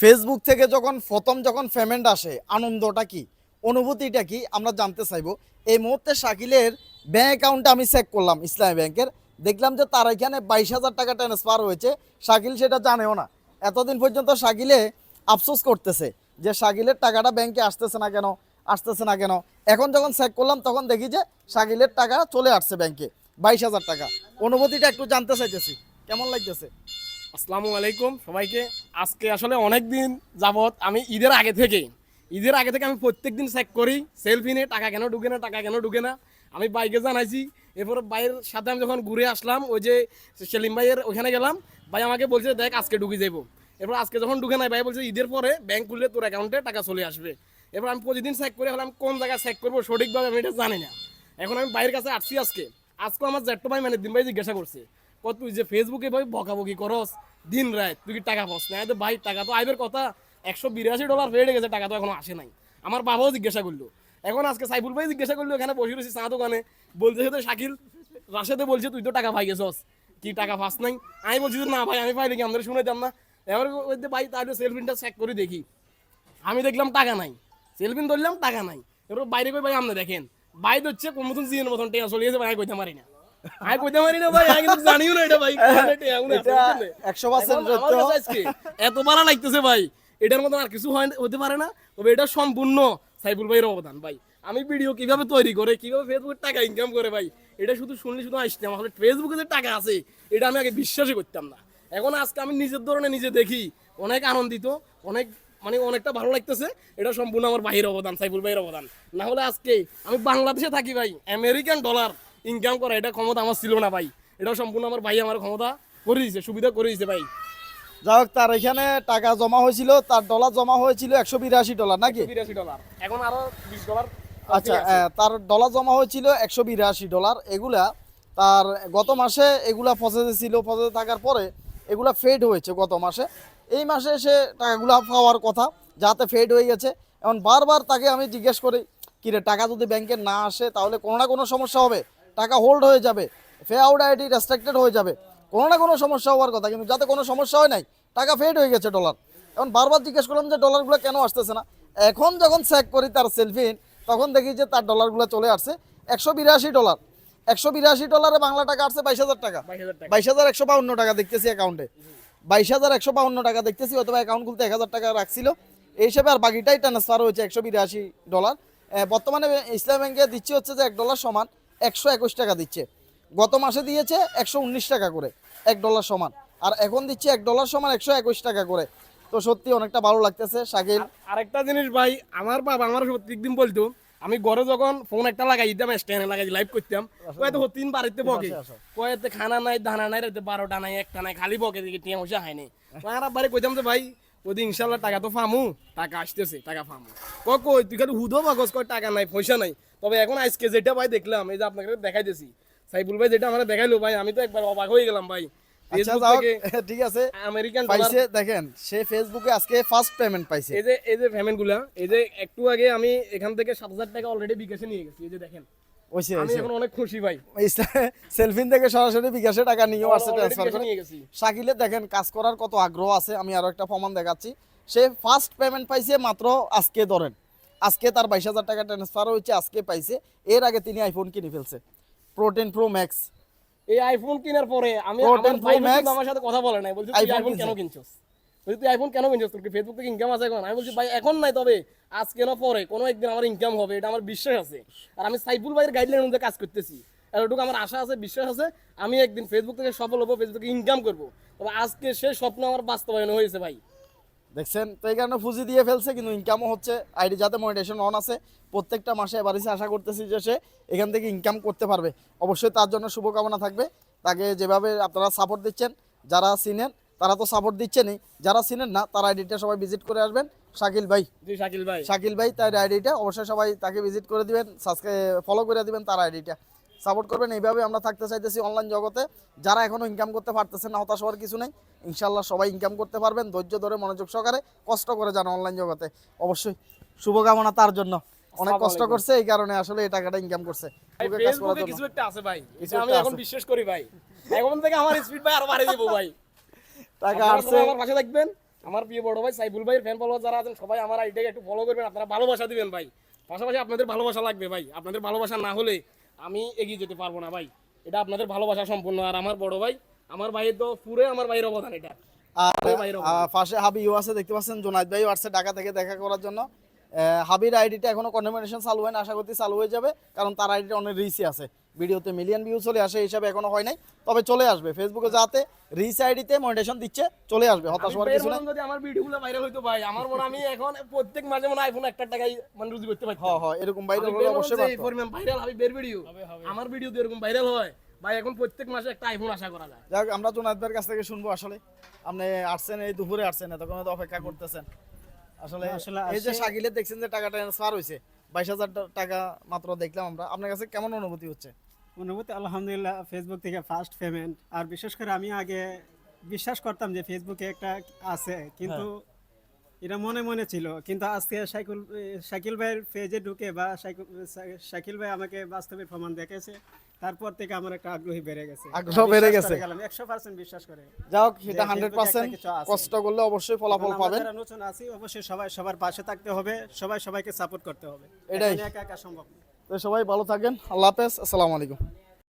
Facebook থেকে যখন প্রথম যখন পেমেন্ট আসে, আনন্দটা কি? অনুভূতিটা কি? আমরা জানতে চাইব। এই মুহূর্তে শাকিলের ব্যাংক অ্যাকাউন্টে আমি চেক করলাম, ইসলামী ব্যাংকের দেখলাম যে তার এখানে বাইশ হাজার টাকা ট্রান্সফার হয়েছে। শাকিল সেটা জানেও না। এতদিন পর্যন্ত শাকিলে আফসোস করতেছে যে শাকিলের টাকাটা ব্যাংকে আসতেছে না কেন? আসতেছে না কেন? এখন যখন চেক করলাম, তখন দেখি যে শাকিলের টাকা চলে আসছে ব্যাংকে বাইশ হাজার টাকা। অনুভূতিটা একটু জানতে চাইতেছি। কেমন লাগতেছে? আসসালামু আলাইকুম সবাইকে। আজকে আসলে অনেক দিন যাবত আমি ঈদের আগে থেকে ঈদের আগে থেকে আমি প্রত্যেক দিন চেক করি সেলফি নিয়ে টাকা কেন ঢুকে না, টাকা কেন ঢুকে না। আমি বাইকে জানাইছি, এরপরে বাইরের সাথে আমি যখন ঘুরে আসলাম, ওই যে সেলিম ভাইয়ের ওখানে গেলাম, ভাই আমাকে বলছে, দেখ, আজকে ঢুকে যাব এরপর আজকে যখন ঢুকে নাই, ভাই বলছে, ঈদের পরে ব্যাংক খুললে তোর অ্যাকাউন্টে টাকা চলে আসবে। এরপর আমি প্রতিদিন চেক করে হলাম কোন জায়গায় চেক করব সঠিকভাবে আমি এটা জানি না। এখন আমি বাইরের কাছে আসছি আজকে। আজকে আমার জ্যাঠটো ভাই মানে দিন ভাই জিজ্ঞাসা করছে কত তুই যে ফেসবুকে ভাই বকাবকি করস, দিন রাত, তুই কি টাকা পাস না? ভাই, টাকা তো আইবের কথা। একশো বিরাশি ডলার বেড়ে গেছে, টাকা তো এখনও আসে নাই। আমার বাবাও জিজ্ঞাসা করল। এখন আজকে সাইফুল ভাই জিজ্ঞাসা করল, এখানে বসে রয়েছি চা দোকানে। বলছে তো শাকিল, রাশেদে বলছে, তুই তো টাকা পাই গেছস। কি টাকা পাস নাই? আমি বলছি না ভাই, আমি পাইলে কি, আমাদের শুনেতাম না? এবার ওই ভাই, তাহলে সেলফিনটা চেক করে দেখি। আমি দেখলাম টাকা নাই। সেলফিন ধরলাম, টাকা নাই। এবার বাইরে কই ভাই, আপনি দেখেন। বাইরে হচ্ছে কোন মতন জিনের মতন টেয়া চলে গেছে, ভাই কইতে পারি না। আমি কইতে পারি না ভাই আমি কিন্তু জানিও না এটা ভাই কোনটা টেয়া উনি আছে, এটা বুঝলে? একশো পার্সেন্ট এখন আমার কাছে আজকে এত ভালো লাগতেছে ভাই এটার মতন আর কিছু হতে পারে না তবে এটা সম্পূর্ণ সাইফুল ভাইয়ের অবদান ভাই আমি ভিডিও কীভাবে তৈরি করে কীভাবে ফেসবুকে টাকা ইনকাম করে ভাই এটা শুধু শুনলে শুধু আসতাম আসলে ফেসবুকে যে টাকা আছে এটা আমি আগে বিশ্বাসই করতাম না এখন আজকে আমি নিজের ধরনে নিজে দেখি অনেক আনন্দিত অনেক মানে অনেকটা ভালো লাগতেছে এটা সম্পূর্ণ আমার ভাইয়ের অবদান সাইফুল ভাইয়ের অবদান না হলে আজকে আমি বাংলাদেশে থাকি ভাই আমেরিকান ডলার ইনকাম করা এটা ক্ষমতা আমার ছিল না ভাই। এটা সম্পূর্ণ আমার ভাই আমার ক্ষমতা করে দিয়েছে সুবিধা করে দিয়েছে ভাই। যাই হোক তার এখানে টাকা জমা হয়েছিল তার ডলার জমা হয়েছিল একশো বিরাশি ডলার নাকি? বিরাশি ডলার এখন আরও বিশ ডলার আচ্ছা আহ, তার ডলার জমা হয়েছিল একশো বিরাশি ডলার এগুলা তার গত মাসে এগুলা ফসেতে ছিল ফসেতে থাকার পরে এগুলা ফেড হয়েছে গত মাসে। এই মাসে সে টাকাগুলা পাওয়ার কথা যাতে ফেড হয়ে গেছে। এখন বারবার তাকে আমি জিজ্ঞেস করি কিরে টাকা যদি ব্যাংকে না আসে তাহলে কোনো না কোনো সমস্যা হবে? টাকা হোল্ড হয়ে যাবে ফে আউট আইডি রেস্ট্রিক্টেড হয়ে যাবে। কোনো না কোনো সমস্যা হওয়ার কথা কিন্তু যাতে কোনো সমস্যা হয় নাই টাকা ফেড হয়ে গেছে ডলার এখন বারবার জিজ্ঞেস করলাম যে ডলারগুলো কেন আসতেছে না। এখন যখন চেক করি তার সেলফিন তখন দেখি যে তার ডলারগুলো চলে আসছে একশো বিরাশি ডলার একশো বিরাশি ডলারে বাংলা টাকা আসছে বাইশ হাজার টাকা। বাইশ হাজার টাকা। বাইশ হাজার একশো বাউন্ন টাকা দেখতেছি অ্যাকাউন্টে বাইশ হাজার একশো বাউন্ন টাকা দেখতেছি অথবা অ্যাকাউন্ট খুলতে এক হাজার টাকা রাখছিল। এই হিসেবে আর বাকিটাই ট্রান্সফার হয়েছে একশো বিরাশি ডলার বর্তমানে ইসলাম ব্যাংকে দিচ্ছি হচ্ছে যে এক ডলার সমান। একশো একুশ টাকা দিচ্ছে। গত মাসে দিয়েছে একশো উনিশ টাকা করে এক ডলার সমান। আর এখন দিচ্ছে এক ডলার সমান একশো একুশ টাকা করে। তো সত্যি অনেকটা ভালো লাগতেছে শাকিল। আরেকটা জিনিস ভাই আমার বাবা আমার প্রত্যেকদিন বলতো আমি ঘরে যখন ফোন একটা লাগাই দিতাম স্ট্যান্ডে লাগাই লাইভ করতাম কয়েতে তিন বাড়িতে বকে। কয়েতে খানা নাই দানা নাই রাতে বারোটা নাই একটা নাই খালি বকে দিকে টিয়া মশা হয়নি। আর বাড়ি কইতাম যে ভাই ওদিন ইনশাল্লাহ টাকা তো ফামু টাকা আসতেছে টাকা ফামু কই কই তুই খালি হুদো বাগজ কয় টাকা নাই পয়সা নাই। তবে এখন আজকে যেটা ভাই দেখলাম এই যে আপনাকে দেখাইতেছি সাইবুল ভাই যেটা আমরা দেখাইলো ভাই আমি তো একবার অবাক হয়ে গেলাম ভাই। আচ্ছা ঠিক আছে। আমেরিকান পাইছে দেখেন সে ফেসবুকে আজকে ফার্স্ট পেমেন্ট পাইছে। এই যে এই যে পেমেন্ট এই যে একটু আগে আমি এখান থেকে সাত হাজার টাকা অলরেডি বিকাশে নিয়ে গেছি এই যে দেখেন। আমি এখন অনেক খুশি ভাই। সেলফিন থেকে সরাসরি বিকাশে টাকা নিয়েও আসছে ট্রান্সফার করে। নিয়ে শাকিলে দেখেন কাজ করার কত আগ্রহ আছে আমি আরও একটা প্রমাণ দেখাচ্ছি। সে ফার্স্ট পেমেন্ট পাইছে মাত্র আজকে ধরেন। আজকে তার বাইশ হাজার টাকা ট্রান্সফার হয়েছে আজকে পাইছে। এর আগে তিনি আইফোন কিনে ফেলছে। প্রোটেন প্রো ম্যাক্স এই আইফোন কেনার পরে আমি আমার 10 Pro ভাই Max কিন্তু আমার সাথে কথা বলে নাই। বলছি আইফোন কেন কিনছে। কিনছস? বলছি তুই আইফোন কেন কিনছস? তোর ফেসবুক থেকে ইনকাম আছে এখন? আমি বলছি ভাই এখন নাই তবে আজকে না পরে? কোনো একদিন আমার ইনকাম হবে এটা আমার বিশ্বাস আছে। আর আমি সাইফুল ভাইয়ের গাইডলাইন অনুযায়ী কাজ করতেছি। এতটুকু আমার আশা আছে বিশ্বাস আছে। আমি একদিন ফেসবুক থেকে সফল হব ফেসবুক থেকে ইনকাম করব। তবে আজকে সে স্বপ্ন আমার বাস্তবায়ন হয়েছে ভাই। দেখছেন? তো এই কারণে ফুজি দিয়ে ফেলছে কিন্তু ইনকামও হচ্ছে। আইডি যাতে মনিটেশন অন আছে প্রত্যেকটা মাসে এসে আশা করতেছি যে সে এখান থেকে ইনকাম করতে পারবে। অবশ্যই তার জন্য শুভকামনা থাকবে। তাকে যেভাবে আপনারা সাপোর্ট দিচ্ছেন যারা চিনেন তারা তো সাপোর্ট দিচ্ছেনই। যারা চিনেন না তার আইডিটা সবাই ভিজিট করে আসবেন। শাকিল ভাই। জি শাকিল ভাই। শাকিল ভাই তার আইডিটা অবশ্যই সবাই তাকে ভিজিট করে দিবেন সাবস্ক্রাইব ফলো করে দিবেন তার আইডিটা সাপোর্ট করবেন। এইভাবে আমরা থাকতে চাইতেছি অনলাইন জগতে। যারা এখনও ইনকাম করতে পারতেছেন না হতাশ হওয়ার কিছু নেই। ইনশাল্লাহ সবাই ইনকাম করতে পারবেন। ধৈর্য ধরে মনোযোগ সহকারে কষ্ট করে যান অনলাইন জগতে। অবশ্যই শুভকামনা তার জন্য। অনেক কষ্ট করছে এই কারণে আসলে এই টাকাটা ইনকাম করছে। ফেসবুকে কাজ করার ফেসবুকে জন্য। কিছু একটা আছে ভাই আমি এখন বিশ্বাস করি ভাই। এখন থেকে আমার স্পিড ভাই আরও বাড়িয়ে দেবো ভাই। টাকা আসছে আমার পাশে থাকবেন। আমার প্রিয় বড় ভাই সাইফুল ভাইয়ের ফ্যান ফলোয়ার যারা আছেন সবাই আমার একটু ফলো করবেন। আপনারা ভালোবাসা দিবেন ভাই। পাশাপাশি আপনাদের ভালোবাসা লাগবে ভাই। আপনাদের ভালোবাসা না হলে আমি এগিয়ে যেতে পারব না ভাই। এটা আপনাদের ভালোবাসা সম্পূর্ণ। আর আমার বড় ভাই আমার ভাইয়ের তো পুরে আমার ভাইয়ের অবদান এটা। আর হাবি ইউ পাশে হাবিও আছে দেখতে পাচ্ছেন জোনাইদ ভাইও আসছে ঢাকা থেকে দেখা করার জন্য। হাবির আইডিটা এখনও কন্ডেমিনেশন চালু হয় না আশা করছি চালু হয়ে যাবে কারণ তার আইডিটা অনেক রিচই আছে। ভিডিওতে মিলিয়ন ভিউ চলে আসে হিসাবে এখনও হয় নাই। তবে চলে আসবে ফেসবুকে যাতে রিচ আইডিতে মনিটেশন দিচ্ছে চলে আসবে হতাশ হওয়ার কিছু নেই। যদি আমার ভিডিওগুলো ভাইরাল হইতো ভাই আমার মনে আমি এখন প্রত্যেক মাঝে মনে আইফোন একটা টাকাই মানে রুজি করতে পারতাম। হ্যাঁ হ্যাঁ এরকম আমি হলে অবশ্যই এই। পরিমাণ ভাইরাল হবে বের ভিডিও আমার ভিডিও এরকম ভাইরাল হয়। ভাই এখন প্রত্যেক মাসে একটা আইফোন আশা করা যায়। যাক আমরা জোনাইদ ভাইয়ের কাছ থেকে শুনব আসলে। আপনি আসছেন এই দুপুরে আসছেন এতক্ষণ অপেক্ষা করতেছেন। আসলে আসলে এই যে শাকিলের দেখছেন যে টাকা ট্রান্সফার হয়েছে বাইশ হাজার টাকা মাত্র দেখলাম আমরা। আপনার কাছে কেমন অনুভূতি হচ্ছে? অনুভূতি আলহামদুলিল্লাহ ফেসবুক থেকে ফার্স্ট পেমেন্ট আর বিশেষ করে আমি আগে বিশ্বাস করতাম যে ফেসবুকে একটা আছে কিন্তু এটা মনে মনে ছিল। কিন্তু আজকে শাকিল শাকিল ভাইয়ের পেজে ঢুকে বা শাকিল শাকিল ভাই আমাকে বাস্তবের প্রমাণ দেখেছে তারপর থেকে আমার একটা আগ্রহী বেড়ে গেছে আগ্রহ বেড়ে গেছে। একশো পার্সেন্ট বিশ্বাস করে যাই হোক সেটা হান্ড্রেড পার্সেন্ট। কষ্ট করলে অবশ্যই ফলাফল পাবে যারা নতুন আছি অবশ্যই সবাই সবার পাশে থাকতে হবে সবাই সবাইকে সাপোর্ট করতে হবে এটাই। একা একা সম্ভব তো সবাই ভালো থাকেন আল্লাহ হাফেজ আসসালামু আলাইকুম